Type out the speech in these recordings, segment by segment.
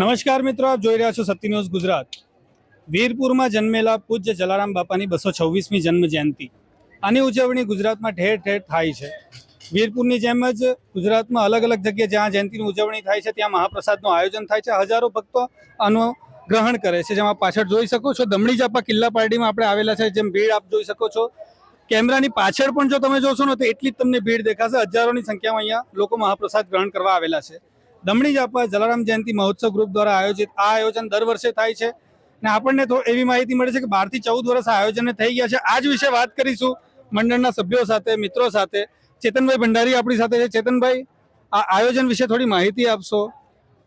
નમસ્કાર મિત્રો, આપ જોઈ રહ્યા છો સત્ય ન્યૂઝ ગુજરાત. વીરપુરમાં જન્મેલા પૂજ્ય જલારામ બાપાની બસો છવ્વીસમી જન્મ જયંતિ આની ઉજવણી ગુજરાતમાં ઠેર ઠેર થાય છે. વીરપુરની જેમ જ ગુજરાતમાં અલગ અલગ જગ્યાએ જ્યાં જયંતિની ઉજવણી થાય છે, ત્યાં મહાપ્રસાદનું આયોજન થાય છે. હજારો ભક્તો આનું ગ્રહણ કરે છે. જેમાં પાછળ જોઈ શકો છો, દમણી જાપા કિલ્લા પાર્ટીમાં આપણે આવેલા છે. જેમ ભીડ આપ જોઈ શકો છો. કેમેરાની પાછળ પણ જો તમે જોશો ને, તો એટલી જ તમને ભીડ દેખાશે. હજારોની સંખ્યામાં અહીંયા લોકો મહાપ્રસાદ ગ્રહણ કરવા આવેલા છે. દમણી જાપા જલારામ જયંતિ મહોત્સવ ગ્રુપ દ્વારા આયોજિત, આ આયોજન દર વર્ષે થાય છે. અને આપણને તો એવી માહિતી મળે છે કે બારથી ચૌદ વર્ષ આયોજન થઈ ગયા છે. આજ વિશે વાત કરીશું મંડળના સભ્યો સાથે, મિત્રો સાથે. ચેતનભાઈ ભંડારી આપણી સાથે છે. ચેતનભાઈ, આ આયોજન વિશે થોડી માહિતી આપશો?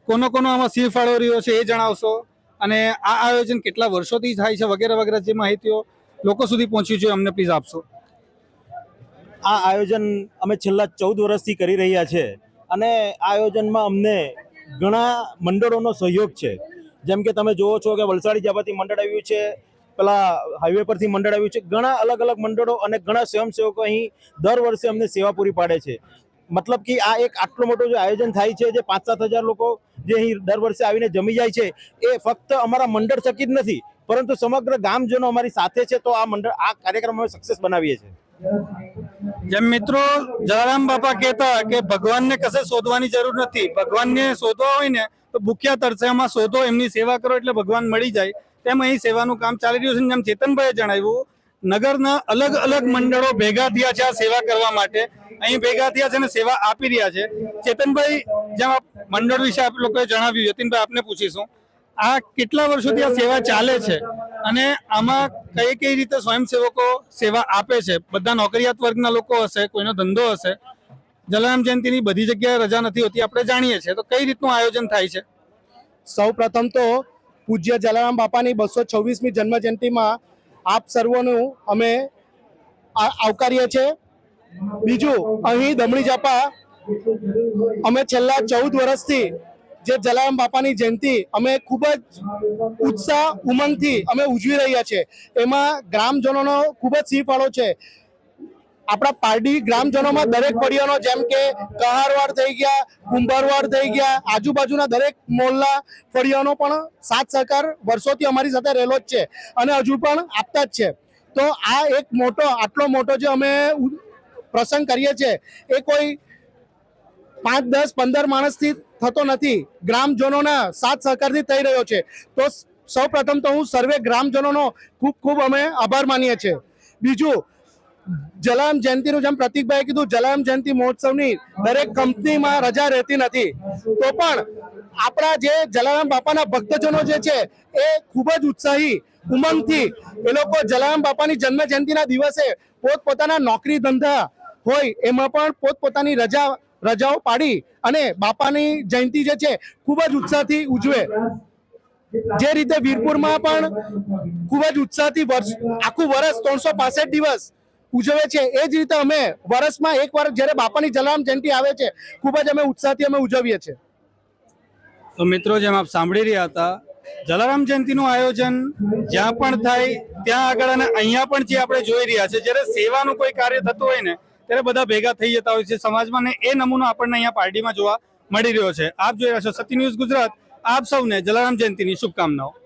કોનો કોનો આમાં સિંહ ફાળો રહ્યો છે એ જણાવશો? અને આ આયોજન કેટલા વર્ષોથી થાય છે વગેરે વગેરે જે માહિતીઓ લોકો સુધી પહોંચી જોઈએ અમને પ્લીઝ આપશો. આ આયોજન અમે છેલ્લા ચૌદ વર્ષથી કરી રહ્યા છે. અને આ આયોજનમાં અમને ઘણા મંડળોનો સહયોગ છે. જેમ કે તમે જુઓ છો કે વલસાડી જવાથી મંડળ આવ્યું છે, પેલા હાઈવે પરથી મંડળ આવ્યું છે, ઘણા અલગ અલગ મંડળો અને ઘણા સ્વયંસેવકો અહીં દર વર્ષે અમને સેવા પૂરી પાડે છે. મતલબ કે આ એક આટલું મોટું જે આયોજન થાય છે, જે પાંચ સાત હજાર લોકો જે અહીં દર વર્ષે આવીને જમી જાય છે, એ ફક્ત અમારા મંડળ થકી જ નથી, પરંતુ સમગ્ર ગામજનો અમારી સાથે છે, તો આ મંડળ આ કાર્યક્રમ અમે સક્સેસ બનાવીએ છીએ. જેમ મિત્રો, જલારામ બાપા કહેતા કે ભગવાનને કશે શોધવાની જરૂર નથી. ભગવાનને શોધવા હોય ને, તો ભૂખ્યા તરસ્યામાં શોધો, એમની સેવા કરો એટલે ભગવાન મળી જાય. તેમ અહીં સેવાનું કામ ચાલી રહ્યું છે જેમ ચેતનભાઈએ જણાવ્યું, નગરના અલગ અલગ મંડળો ભેગા થયા છે આ સેવા કરવા માટે. અહીં ભેગા થયા છે અને સેવા આપી રહ્યા છે. ચેતનભાઈ, જેમ મંડળ વિશે આપ લોકોએ જણાવ્યું, યતીનભાઈ આપને પૂછીશું. આ કેટલા વર્ષોથી આ સેવા ચાલે છે? અને આમાં કઈ કઈ રીતે સ્વયંસેવકો સેવા આપે છે? બધા નોકરિયાત વર્ગના લોકો હશે, કોઈનો ધંધો હશે. જલારામ જયંતિની બધી જગ્યાએ રજા નથી હોતી, આપણે જાણીએ છીએ. તો કઈ રીતનું આયોજન થાય છે? સૌ પ્રથમ તો પૂજ્ય જલારામ બાપાની બસો છવ્વીસમી જન્મ જયંતિમાં આપ સર્વોનું અમે આવકારીએ છીએ. બીજું, અહીં દમણી જાપા અમે છેલ્લા ચૌદ વર્ષથી જે જલારામ બાપાની જયંતિ અમે ખૂબ જ ઉત્સાહ ઉમંગથી અમે ઉજવી રહ્યા છીએ એમાં ગ્રામજનોનો ખૂબ જ સિંહ ફાળો છે. આપણા પારડી ગ્રામજનોમાં દરેક ફળિયાનો જેમ કે કહારવાડ થઈ ગયા કુંભારવાડ થઈ ગયા, આજુબાજુના દરેક મોલના ફળિયાનો પણ સાથ સહકાર વર્ષોથી અમારી સાથે રહેલો જ છે અને હજુ પણ આપતા જ છે. તો આ એક મોટો, આટલો મોટો જે અમે પ્રસંગ કરીએ છીએ, એ કોઈ પાંચ, દસ, પંદર માણસથી થતો નથી. ગ્રામજનોના સાથ સહકારથી થઈ રહ્યો છે. તો સૌ પ્રથમ તો હું સર્વે ગ્રામજનોનો ખૂબ ખૂબ અમે આભાર માનીએ છીએ. બીજું, જલારામ જયંતિનું જેમ પ્રતિકભાઈ કીધું, જલારામ જયંતિ મહોત્સવની દરેક કંપનીમાં રજા રહેતી નથી. તો પણ આપણા જે જલારામ બાપાના ભક્તજનો જે છે, એ ખૂબ જ ઉત્સાહી, ઉમંગથી એ લોકો જલારામ બાપાની જન્મ જયંતિના દિવસે પોતપોતાના નોકરી ધંધા હોય, એમાં પણ પોતપોતાની રજા રજાઓ પાડી અને બાપાની જયંતિ જે છે, ખૂબ જ ઉત્સાહથી ઉજવે. જે રીતે વીરપુરમાં પણ ખૂબ જ ઉત્સાહથી વર્ષ, આખું વર્ષ ત્રણસો પાસઠ દિવસ ઉજવે છે. એ જ રીતે અમે વર્ષમાં એક વાર જ્યારે બાપાની જલારામ જયંતિ આવે છે, ખૂબ જ અમે ઉત્સાહથી અમે ઉજવીએ છીએ. તો મિત્રો, જેમ આપ સાંભળી રહ્યા હતા, જલારામ જયંતિનું આયોજન જ્યાં પણ થાય, ત્યાં આગળ અને અહીંયા પણ જે આપણે જોઈ રહ્યા છે જ્યારે સેવાનું કોઈ કાર્ય થતું હોય ને ત્યારે બધા ભેગા થઈ જતા હોય છે. સમાજમાં ને એ નમૂનો આપણને અહીંયા પાર્ટીમાં જોવા મળી રહ્યો છે. આપ જોઈ રહ્યા છો સત્ય ન્યૂઝ ગુજરાત. આપ સૌને જલારામ જયંતિની શુભકામનાઓ.